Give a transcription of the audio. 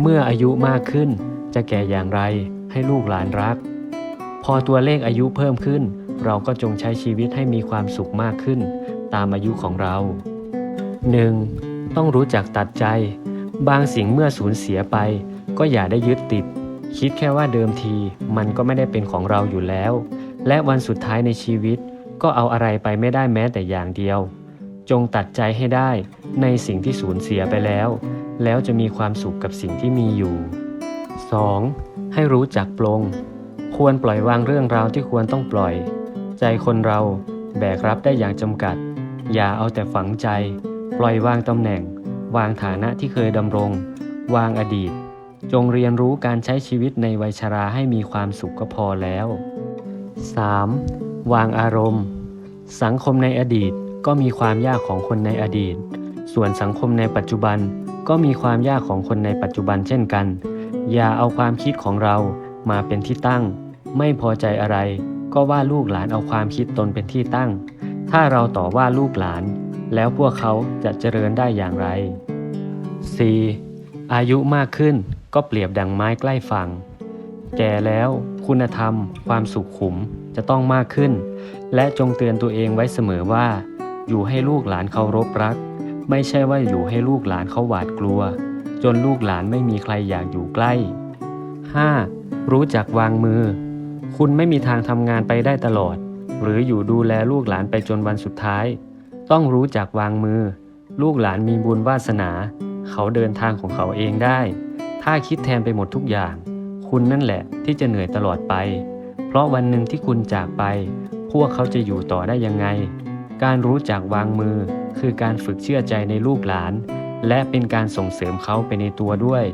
เมื่ออายุมากขึ้น จะแก่อย่างไรให้ลูกหลานรัก พอตัวเลขอายุเพิ่มขึ้น เราก็จงใช้ชีวิตให้มีความสุขมากขึ้น ตามอายุของเรา 1. ต้องรู้จักตัดใจ บางสิ่งเมื่อสูญเสียไป ก็อย่าได้ยึดติด คิดแค่ว่าเดิมทีมันก็ไม่ได้เป็นของเราอยู่แล้ว และวันสุดท้ายในชีวิต ก็เอาอะไรไปไม่ได้แม้แต่อย่างเดียว จงตัดใจให้ได้ในสิ่งที่สูญเสียไปแล้ว แล้วจะมีความสุขกับสิ่งที่มีอยู่ 2. ให้รู้จักปลง ควรปล่อยวางเรื่องราวที่ควรต้องปล่อย ใจคนเราแบกรับได้อย่างจำกัด อย่าเอาแต่ฝังใจ ปล่อยวางตำแหน่ง วางฐานะที่เคยดำรง วางอดีต จงเรียนรู้การใช้ชีวิตในวัยชราให้มีความสุขก็พอแล้ว 3. วางอารมณ์ สังคมในอดีต ก็มีความยากของคนในอดีต ส่วนสังคมในปัจจุบันก็มีความยากของคนในปัจจุบันเช่นกัน อย่าเอาความคิดของเรามาเป็นที่ตั้ง ไม่พอใจอะไร ก็ว่าลูกหลานเอาความคิดตนเป็นที่ตั้ง ถ้าเราต่อว่าลูกหลาน แล้วพวกเขาจะเจริญได้อย่างไร 4. อายุมากขึ้นก็เปรียบดังไม้ใกล้ฝั่ง แก่แล้วคุณธรรม ความสุขขุมจะต้องมากขึ้น และจงเตือนตัวเองไว้เสมอว่า อยู่ให้ลูกหลานเคารพรัก ไม่ใช่ว่าอยู่ให้ลูกหลานเขาหวาดกลัว จนลูกหลานไม่มีใครอยากอยู่ใกล้ 5. รู้จักวางมือ คุณไม่มีทางทำงานไปได้ตลอด หรืออยู่ดูแลลูกหลานไปจนวันสุดท้าย ต้องรู้จักวางมือ ลูกหลานมีบุญวาสนา เขาเดินทางของเขาเองได้ ถ้าคิดแทนไปหมดทุกอย่าง คุณนั่นแหละที่จะเหนื่อยตลอดไป เพราะวันหนึ่งที่คุณจากไป พวกเขาจะอยู่ต่อได้ยังไง การรู้จักวางมือ คือการฝึกเชื่อใจในลูกหลาน และเป็นการส่งเสริมเขาไปในตัวด้วย